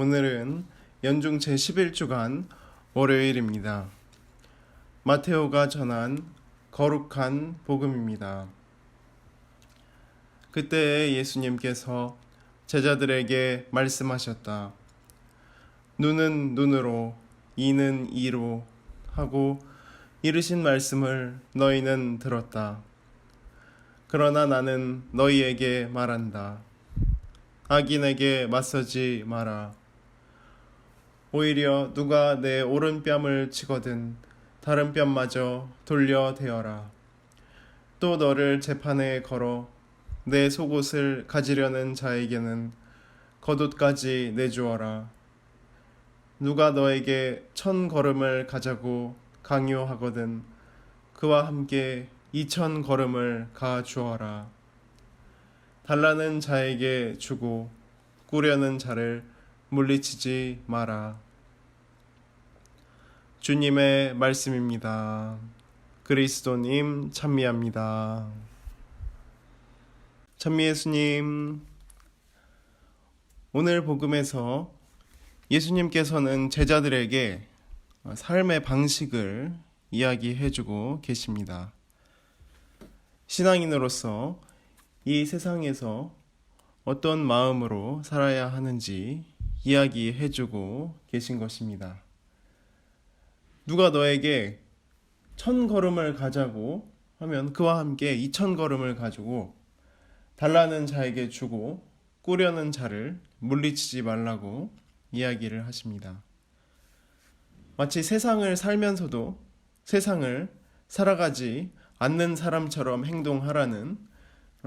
오늘은 연중 제11주간 월요일입니다. 마테오가 전한 거룩한 복음입니다. 그때 예수님께서 제자들에게 말씀하셨다. 눈은 눈으로, 이는 이로 하고 이르신 말씀을 너희는 들었다. 그러나 나는 너희에게 말한다. 악인에게 맞서지 마라. 오히려 누가 내 오른뺨을 치거든 다른 뺨마저 돌려 대어라. 또 너를 재판에 걸어 내 속옷을 가지려는 자에게는 겉옷까지 내주어라. 누가 너에게 천 걸음을 가자고 강요하거든 그와 함께 이천 걸음을 가 주어라. 달라는 자에게 주고 꾸려는 자를 물리치지 마라. 주님의 말씀입니다. 그리스도님 찬미합니다. 찬미 예수님, 오늘 복음에서 예수님께서는 제자들에게 삶의 방식을 이야기해주고 계십니다. 신앙인으로서 이 세상에서 어떤 마음으로 살아야 하는지 이야기해주고 계신 것입니다. 누가 너에게 천 걸음을 가자고 하면 그와 함께 이천 걸음을 가지고 달라는 자에게 주고 꾸려는 자를 물리치지 말라고 이야기를 하십니다. 마치 세상을 살면서도 세상을 살아가지 않는 사람처럼 행동하라는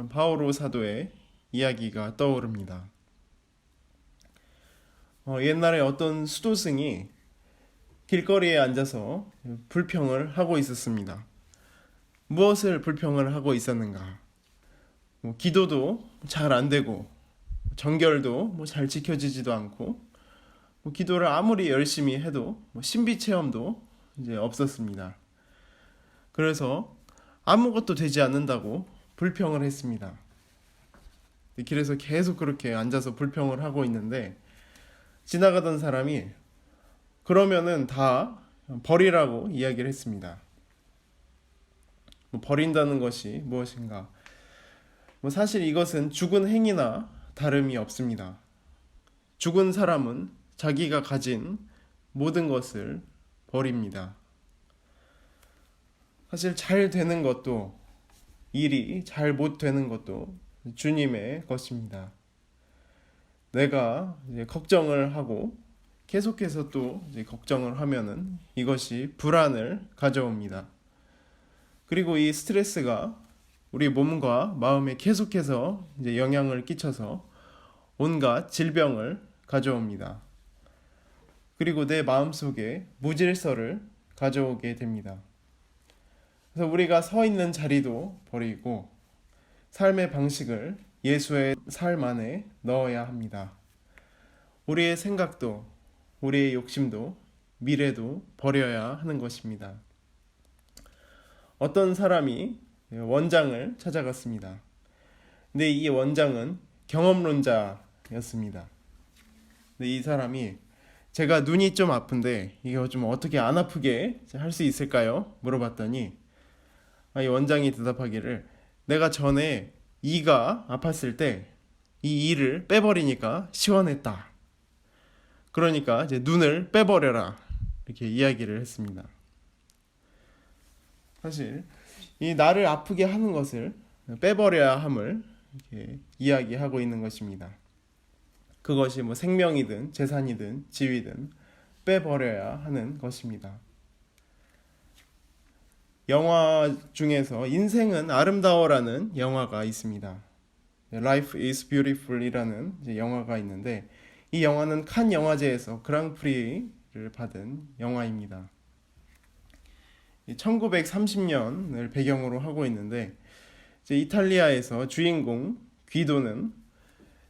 바오로 사도의 이야기가 떠오릅니다. 어, 옛날에 어떤 수도승이 길거리에 앉아서 불평을 하고 있었습니다. 무엇을 불평을 하고 있었는가? 뭐 기도도 잘 안 되고 정결도 뭐 잘 지켜지지도 않고 뭐 기도를 아무리 열심히 해도 뭐 신비 체험도 이제 없었습니다. 그래서 아무것도 되지 않는다고 불평을 했습니다. 길에서 계속 그렇게 앉아서 불평을 하고 있는데 지나가던 사람이 그러면은 다 버리라고 이야기를 했습니다. 뭐 버린다는 것이 무엇인가? 뭐 사실 이것은 죽은 행위나 다름이 없습니다. 죽은 사람은 자기가 가진 모든 것을 버립니다. 사실 잘 되는 것도 일이 잘 못 되는 것도 주님의 것입니다. 내가 걱정을 하고 계속해서 또 걱정을 하면은 이것이 불안을 가져옵니다. 그리고 이 스트레스가 우리 몸과 마음에 계속해서 영향을 끼쳐서 온갖 질병을 가져옵니다. 그리고 내 마음 속에 무질서를 가져오게 됩니다. 그래서 우리가 서 있는 자리도 버리고 삶의 방식을 예수의 삶 안에 넣어야 합니다. 우리의 생각도, 우리의 욕심도, 미래도 버려야 하는 것입니다. 어떤 사람이 원장을 찾아갔습니다. 근데 이 원장은 경험론자였습니다. 근데 이 사람이 제가 눈이 좀 아픈데 이거 좀 어떻게 안 아프게 할 수 있을까요? 물어봤더니 아, 이 원장이 대답하기를 내가 전에 이가 아팠을 때 이 이를 빼버리니까 시원했다. 그러니까 이제 눈을 빼버려라. 이렇게 이야기를 했습니다. 사실 이 나를 아프게 하는 것을 빼버려야 함을 이렇게 이야기하고 있는 것입니다. 그것이 뭐 생명이든 재산이든 지위든 빼버려야 하는 것입니다. 영화 중에서 인생은 아름다워라는 영화가 있습니다. Life is Beautiful이라는 영화가 있는데 이 영화는 칸 영화제에서 그랑프리를 받은 영화입니다. 1930년을 배경으로 하고 있는데 이탈리아에서 주인공 귀도는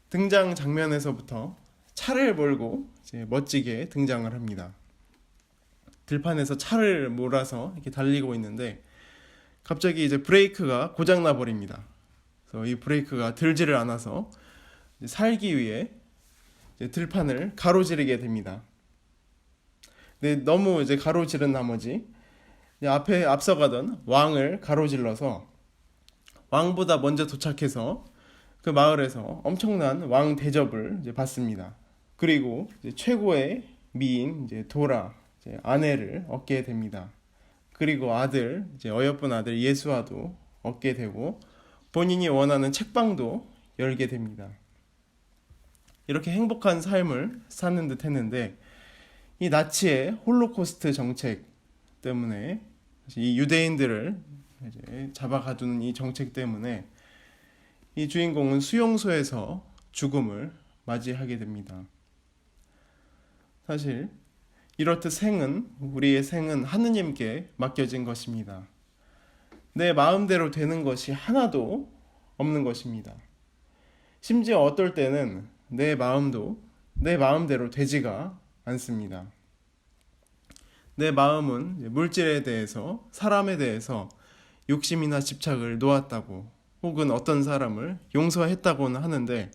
등장 장면에서부터 차를 몰고 멋지게 등장을 합니다. 들판에서 차를 몰아서 이렇게 달리고 있는데 갑자기 이제 브레이크가 고장 나 버립니다. 그래서 이 브레이크가 들지를 않아서 살기 위해 들판을 가로지르게 됩니다. 네, 너무 이제 가로지른 나머지 앞에 앞서가던 왕을 가로질러서 왕보다 먼저 도착해서 그 마을에서 엄청난 왕 대접을 받습니다. 그리고 최고의 미인 도라 아내를 얻게 됩니다. 그리고 아들 이제 어여쁜 아들 예수와도 얻게 되고 본인이 원하는 책방도 열게 됩니다. 이렇게 행복한 삶을 사는 듯 했는데 이 나치의 홀로코스트 정책 때문에 이 유대인들을 이제 잡아 가두는 이 정책 때문에 이 주인공은 수용소에서 죽음을 맞이하게 됩니다. 사실 이렇듯 생은 우리의 생은 하느님께 맡겨진 것입니다. 내 마음대로 되는 것이 하나도 없는 것입니다. 심지어 어떨 때는 내 마음도 내 마음대로 되지가 않습니다. 내 마음은 물질에 대해서 사람에 대해서 욕심이나 집착을 놓았다고 혹은 어떤 사람을 용서했다고는 하는데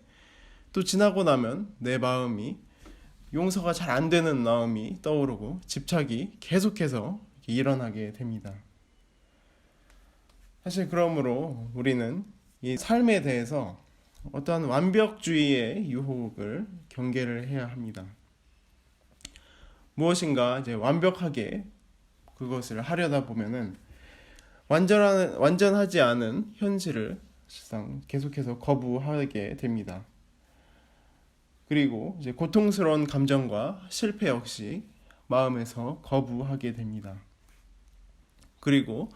또 지나고 나면 내 마음이 용서가 잘 안 되는 마음이 떠오르고 집착이 계속해서 일어나게 됩니다. 사실 그러므로 우리는 이 삶에 대해서 어떠한 완벽주의의 유혹을 경계를 해야 합니다. 무엇인가 이제 완벽하게 그것을 하려다 보면은 완전한 완전하지 않은 현실을 사실상 계속해서 거부하게 됩니다. 그리고 이제 고통스러운 감정과 실패 역시 마음에서 거부하게 됩니다. 그리고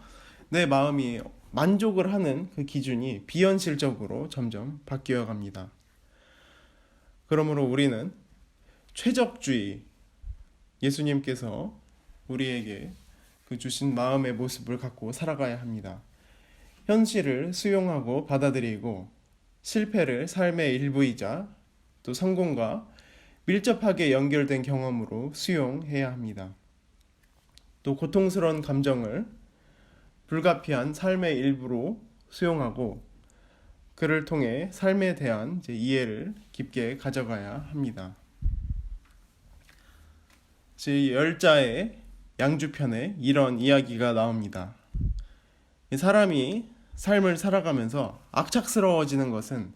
내 마음이 만족을 하는 그 기준이 비현실적으로 점점 바뀌어 갑니다. 그러므로 우리는 최적주의 예수님께서 우리에게 그 주신 마음의 모습을 갖고 살아가야 합니다. 현실을 수용하고 받아들이고 실패를 삶의 일부이자 또 성공과 밀접하게 연결된 경험으로 수용해야 합니다. 또 고통스러운 감정을 불가피한 삶의 일부로 수용하고 그를 통해 삶에 대한 이해를 깊게 가져가야 합니다. 제 열자의 양주편에 이런 이야기가 나옵니다. 사람이 삶을 살아가면서 악착스러워지는 것은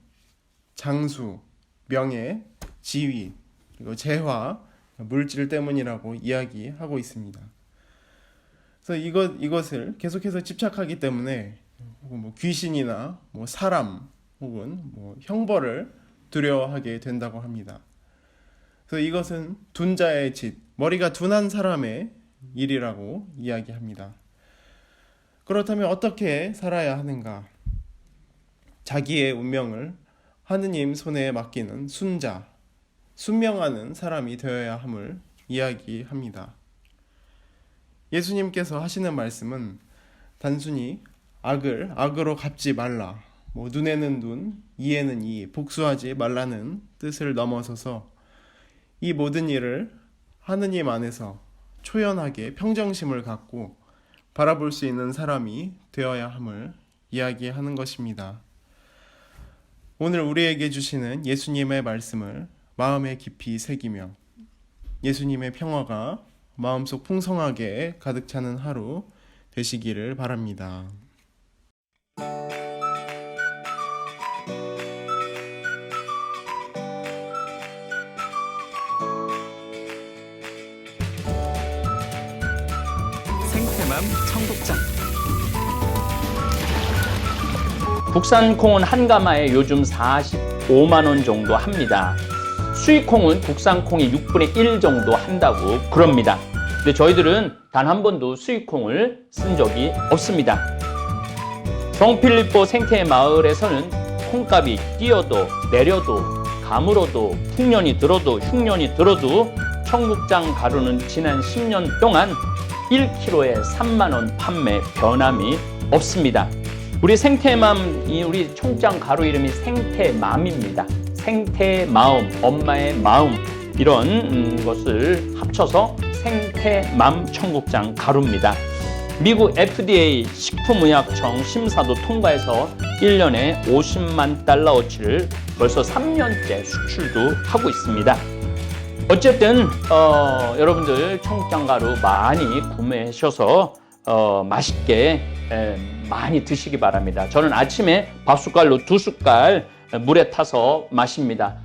장수, 명예, 지위, 그리고 재화, 물질 때문이라고 이야기하고 있습니다. 그래서 이것 이것을 계속해서 집착하기 때문에 뭐 귀신이나 뭐 사람 혹은 뭐 형벌을 두려워하게 된다고 합니다. 그래서 이것은 둔자의 짓, 머리가 둔한 사람의 일이라고 이야기합니다. 그렇다면 어떻게 살아야 하는가? 자기의 운명을 하느님 손에 맡기는 순자, 순명하는 사람이 되어야 함을 이야기합니다. 예수님께서 하시는 말씀은 단순히 악을 악으로 갚지 말라, 뭐 눈에는 눈, 이에는 이, 복수하지 말라는 뜻을 넘어서서 이 모든 일을 하느님 안에서 초연하게 평정심을 갖고 바라볼 수 있는 사람이 되어야 함을 이야기하는 것입니다. 오늘 우리에게 주시는 예수님의 말씀을 마음에 깊이 새기며 예수님의 평화가 마음속 풍성하게 가득 차는 하루 되시기를 바랍니다. 생태맘 청국장 국산 콩은 한 가마에 요즘 45만 원 정도 합니다. 수입 콩은 국산 콩이 6분의 1 정도 한다고 그럽니다. 근데 저희들은 단 한 번도 수입 콩을 쓴 적이 없습니다. 성필리포 생태 마을에서는 콩값이 뛰어도 내려도 가물어도 풍년이 들어도 흉년이 들어도 청국장 가루는 지난 10년 동안 1kg에 3만 원 판매 변함이 없습니다. 우리 생태맘, 이 우리 청국장 가루 이름이 생태맘입니다. 생태 마음, 엄마의 마음 이런 음, 것을 합쳐서 생태맘 청국장 가루입니다. 미국 FDA 식품의약청 심사도 통과해서 1년에 50만 달러어치를 벌써 3년째 수출도 하고 있습니다. 어쨌든 어, 여러분들 청국장 가루 많이 구매하셔서 어, 맛있게 에, 많이 드시기 바랍니다. 저는 아침에 밥 숟갈로 두 숟갈 물에 타서 마십니다.